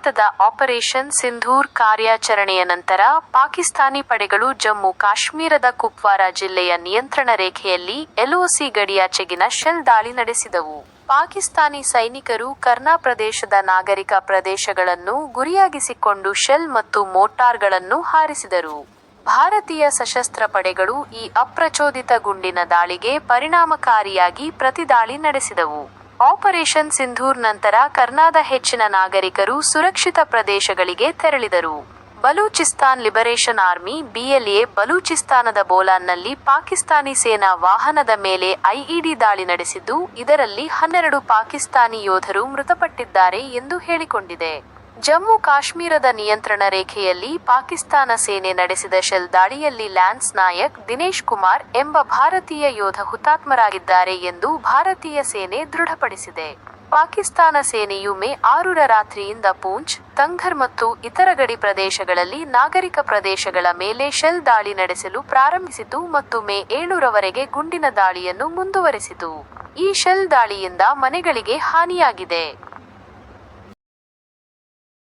ಭಾರತದ ಆಪರೇಷನ್ ಸಿಂಧೂರ್ ಕಾರ್ಯಾಚರಣೆಯ ನಂತರ ಪಾಕಿಸ್ತಾನಿ ಪಡೆಗಳು ಜಮ್ಮು ಕಾಶ್ಮೀರದ ಕುಪ್ವಾರ ಜಿಲ್ಲೆಯ ನಿಯಂತ್ರಣ ರೇಖೆಯಲ್ಲಿ ಎಲ್ಒಸಿ ಗಡಿಯಾಚೆಗಿನ ಶೆಲ್ ದಾಳಿ ನಡೆಸಿದವು. ಪಾಕಿಸ್ತಾನಿ ಸೈನಿಕರು ಕರ್ನಾ ಪ್ರದೇಶದ ನಾಗರಿಕ ಪ್ರದೇಶಗಳನ್ನು ಗುರಿಯಾಗಿಸಿಕೊಂಡು ಶೆಲ್ ಮತ್ತು ಮೋಟಾರ್ಗಳನ್ನು ಹಾರಿಸಿದರು. ಭಾರತೀಯ ಸಶಸ್ತ್ರ ಪಡೆಗಳು ಈ ಅಪ್ರಚೋದಿತ ಗುಂಡಿನ ದಾಳಿಗೆ ಪರಿಣಾಮಕಾರಿಯಾಗಿ ಪ್ರತಿದಾಳಿ ನಡೆಸಿದವು. ಆಪರೇಷನ್ ಸಿಂಧೂರ್ ನಂತರ ಕರ್ನಾದ ಹೆಚ್ಚಿನ ನಾಗರಿಕರು ಸುರಕ್ಷಿತ ಪ್ರದೇಶಗಳಿಗೆ ತೆರಳಿದರು. ಬಲೂಚಿಸ್ತಾನ್ ಲಿಬರೇಷನ್ ಆರ್ಮಿ, ಬಿಎಲ್ಎ ಬಲೂಚಿಸ್ತಾನದ ಬೋಲಾನ್ನಲ್ಲಿ ಪಾಕಿಸ್ತಾನಿ ಸೇನಾ ವಾಹನದ ಮೇಲೆ ಐಇಡಿ ದಾಳಿ ನಡೆಸಿದ್ದು, ಇದರಲ್ಲಿ ಹನ್ನೆರಡು ಪಾಕಿಸ್ತಾನಿ ಯೋಧರು ಮೃತಪಟ್ಟಿದ್ದಾರೆ ಎಂದು ಹೇಳಿಕೊಂಡಿದೆ. ಜಮ್ಮು ಕಾಶ್ಮೀರದ ನಿಯಂತ್ರಣ ರೇಖೆಯಲ್ಲಿ ಪಾಕಿಸ್ತಾನ ಸೇನೆ ನಡೆಸಿದ ಶೆಲ್ ದಾಳಿಯಲ್ಲಿ ಲ್ಯಾನ್ಸ್ ನಾಯಕ್ ದಿನೇಶ್ ಕುಮಾರ್ ಎಂಬ ಭಾರತೀಯ ಯೋಧ ಹುತಾತ್ಮರಾಗಿದ್ದಾರೆ ಎಂದು ಭಾರತೀಯ ಸೇನೆ ದೃಢಪಡಿಸಿದೆ. ಪಾಕಿಸ್ತಾನ ಸೇನೆಯು ಮೇ ಆರರ ರಾತ್ರಿಯಿಂದ ಪೂಂಚ್, ತಂಘರ್ ಮತ್ತು ಇತರ ಗಡಿ ಪ್ರದೇಶಗಳಲ್ಲಿ ನಾಗರಿಕ ಪ್ರದೇಶಗಳ ಮೇಲೆ ಶೆಲ್ ದಾಳಿ ನಡೆಸಲು ಪ್ರಾರಂಭಿಸಿತು ಮತ್ತು ಮೇ ಏಳರವರೆಗೆ ಗುಂಡಿನ ದಾಳಿಯನ್ನು ಮುಂದುವರೆಸಿತು. ಈ ಶೆಲ್ ದಾಳಿಯಿಂದ ಮನೆಗಳಿಗೆ ಹಾನಿಯಾಗಿದೆ.